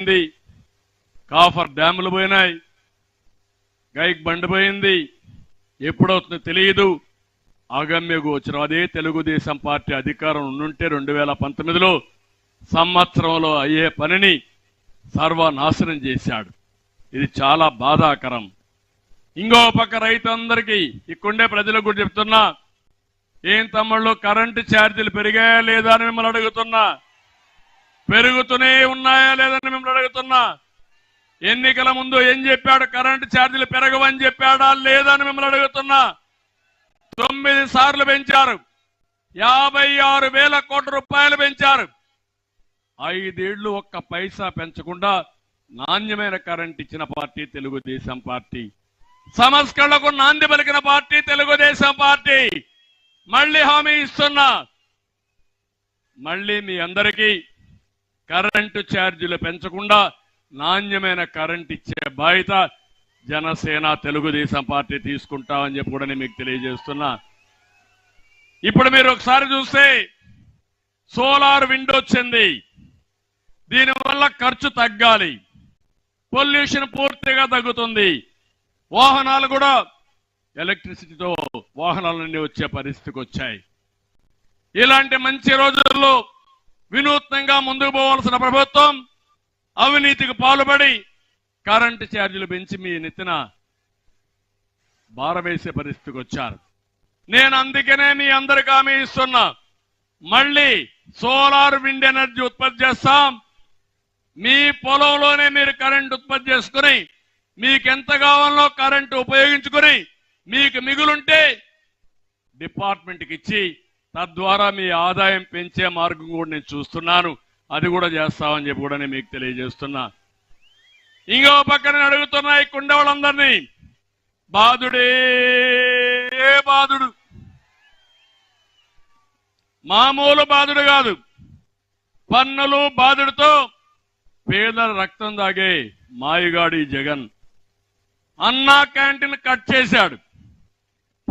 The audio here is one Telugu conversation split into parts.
పోయింది. కాఫర్ డ్యాములు పోయినాయి. గైక్ బండి పోయింది. ఎప్పుడవుతుందో తెలియదు. అగమ్య గోచరం అదే తెలుగుదేశం పార్టీ అధికారం ఉండుంటే రెండు వేల పంతొమ్మిదిలో సంవత్సరంలో అయ్యే పనిని సర్వనాశనం చేశాడు. ఇది చాలా బాధాకరం. ఇంకో పక్క రైతులందరికీ ఇక్కడే ప్రజలకు కూడా చెప్తున్నా ఏం తమ్ముళ్ళు కరెంటు ఛార్జీలు పెరిగాయా లేదా అని మిమ్మల్ని అడుగుతున్నా పెరుగుతూనే ఉన్నాయా లేదని మిమ్మల్ని అడుగుతున్నా? ఎన్నికల ముందు ఏం చెప్పాడు? కరెంటు ఛార్జీలు పెరగవని చెప్పాడా? లేదని మిమ్మల్ని అడుగుతున్నా? తొమ్మిది సార్లు పెంచారు. యాభై ఆరు వేల కోట్ల రూపాయలు పెంచారు. ఐదేళ్ళు ఒక్క పైసా పెంచకుండా నాణ్యమైన కరెంట్ ఇచ్చిన పార్టీ తెలుగుదేశం పార్టీ. సంస్కరణకు నాంది పలికిన పార్టీ తెలుగుదేశం పార్టీ. మళ్ళీ హామీ ఇస్తున్నా. మళ్ళీ మీ అందరికీ కరెంటు ఛార్జీలు పెంచకుండా నాణ్యమైన కరెంట్ ఇచ్చే బాధ్యత జనసేన తెలుగుదేశం పార్టీ తీసుకుంటామని చెప్పి కూడా నేను మీకు తెలియజేస్తున్నా. ఇప్పుడు మీరు ఒకసారి చూస్తే సోలార్ విండో వచ్చింది. దీనివల్ల ఖర్చు తగ్గాలి. పొల్యూషన్ పూర్తిగా తగ్గుతుంది. వాహనాలు కూడా ఎలక్ట్రిసిటీతో వాహనాలన్నీ వచ్చే పరిస్థితికి వచ్చాయి. ఇలాంటి మంచి రోజుల్లో వినూత్నంగా ముందుకు పోవాల్సిన ప్రభుత్వం అవినీతికి పాల్పడి కరెంటు ఛార్జీలు పెంచి మీ నెత్తిన భారవేసే పరిస్థితికి వచ్చారు. నేను అందుకనే మీ అందరికి హామీ ఇస్తున్నా. మళ్ళీ సోలార్ విండ్ ఎనర్జీ ఉత్పత్తి చేస్తాం. మీ పొలంలోనే మీరు కరెంట్ ఉత్పత్తి చేసుకుని మీకు ఎంత కావాలో కరెంటు ఉపయోగించుకుని మీకు మిగులుంటే డిపార్ట్మెంట్కి ఇచ్చి తద్వారా మీ ఆదాయం పెంచే మార్గం కూడా నేను చూస్తున్నాను. అది కూడా చేస్తామని చెప్పి కూడా నేను మీకు తెలియజేస్తున్నా. ఇంకో పక్కన అడుగుతున్నాయి అడుగుతున్నా ఇక్కడ ఉండే బాధుడే బాధుడు మామూలు బాధుడు కాదు. పన్నులు బాధుడితో పేదల రక్తం దాగే మాయగాడి జగన్. అన్నా క్యాంటీన్ కట్ చేశాడు.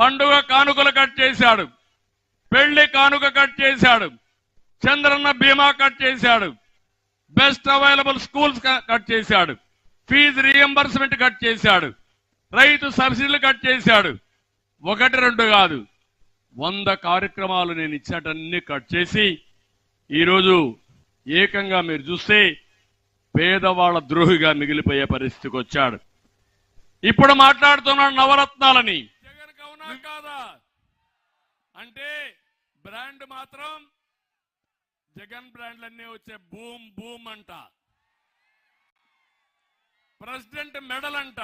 పండుగ కానుకలు కట్ చేశాడు. పెళ్ళి కానుక కట్ చేశాడు. చంద్రన్న బీమా కట్ చేశాడు. బెస్ట్ అవైలబుల్ స్కూల్స్ కట్ చేశాడు. ఫీజు రియంబర్స్మెంట్ కట్ చేశాడు. రైతు సబ్సిడీలు కట్ చేశాడు. ఒకటి రెండు కాదు. వంద కార్యక్రమాలు నేను ఇచ్చేటన్ని కట్ చేసి ఈరోజు ఏకంగా మీరు చూస్తే పేదవాళ్ళ ద్రోహిగా మిగిలిపోయే పరిస్థితికి వచ్చాడు. ఇప్పుడు మాట్లాడుతున్నాడు నవరత్నాలని. అంటే బ్రాండ్ మాత్రం జగన్ బ్రాండ్లన్నీ వచ్చే బూమ్ బూమ్ అంట. ప్రెసిడెంట్ మెడల్ అంట.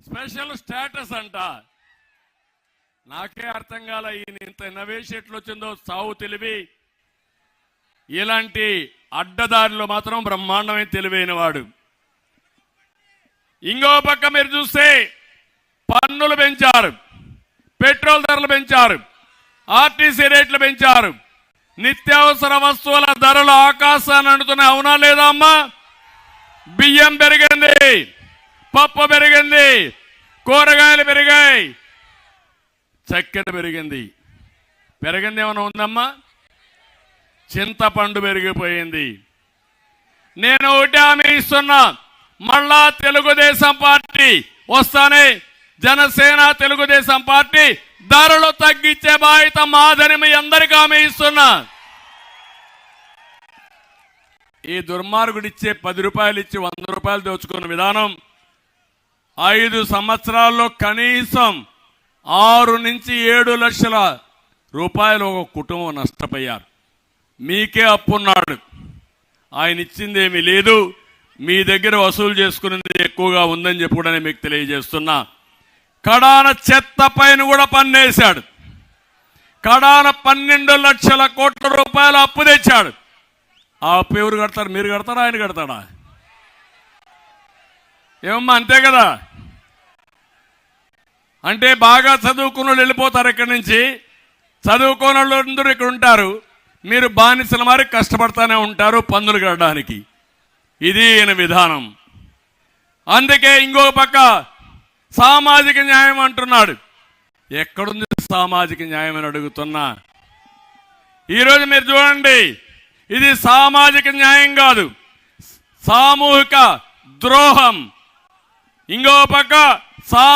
స్పెషల్ స్టేటస్ అంట. నాకే అర్థం కాల ఈయన ఇంత ఇన్నోవేషన్ ఎట్లొచ్చిందో సావు తెలివి. ఇలాంటి అడ్డదారిలో మాత్రం బ్రహ్మాండమైన తెలివైన వాడు ఇంకో పక్క మీరు చూస్తే పన్నులు పెంచారు. పెట్రోల్ ధరలు పెంచారు. ఆర్టీసీ రేట్లు పెంచారు. నిత్యావసర వస్తువుల ధరలు ఆకాశాన్ని అంటున్నాయి అవునా లేదా అమ్మా? బియ్యం పెరిగింది. పప్పు పెరిగింది. కూరగాయలు పెరిగాయి. చక్కెర పెరిగింది. పెరిగింది ఏమైనా ఉందమ్మా? చింతపండు పెరిగిపోయింది. నేను ఒకటి హామీ ఇస్తున్నా. మళ్ళా తెలుగుదేశం పార్టీ వస్తానే జనసేన తెలుగుదేశం పార్టీ ధరలు తగ్గించే బాధ్యత మాదని మీ అందరికీ ఆమె ఇస్తున్నా. ఈ దుర్మార్గుడు ఇచ్చే పది రూపాయలు ఇచ్చి వంద రూపాయలు దోచుకున్న విధానం ఐదు సంవత్సరాల్లో కనీసం ఆరు నుంచి ఏడు లక్షల రూపాయలు ఒక కుటుంబం నష్టపోయారు. మీకే అప్పున్నాడు. ఆయన ఇచ్చింది ఏమీ లేదు. మీ దగ్గర వసూలు చేసుకునేది ఎక్కువగా ఉందని చెప్పి మీకు తెలియజేస్తున్నా. కడాన చెత్త పైన కూడా పన్నేశాడు కడాన పన్నెండు లక్షల కోట్ల రూపాయలు అప్పు తెచ్చాడు. ఆ అప్పు ఎవరు కడతారు? మీరు కడతారా? ఆయన కడతాడా? ఏమమ్మా అంతే కదా? అంటే బాగా చదువుకున్న వాళ్ళు వెళ్ళిపోతారు ఇక్కడి నుంచి. చదువుకోని వాళ్ళందరూ ఇక్కడ ఉంటారు. మీరు బానిసల మారి కష్టపడతానే ఉంటారు పన్నులు కట్టడానికి. ఇది ఈయన విధానం. అందుకే ఇంకో పక్క సామాజిక న్యాయం అంటున్నాడు. ఎక్కడుంది సామాజిక న్యాయం అని అడుగుతున్నా. ఈరోజు మీరు చూడండి ఇది సామాజిక న్యాయం కాదు సామూహిక ద్రోహం. ఇంకో పక్క సామూ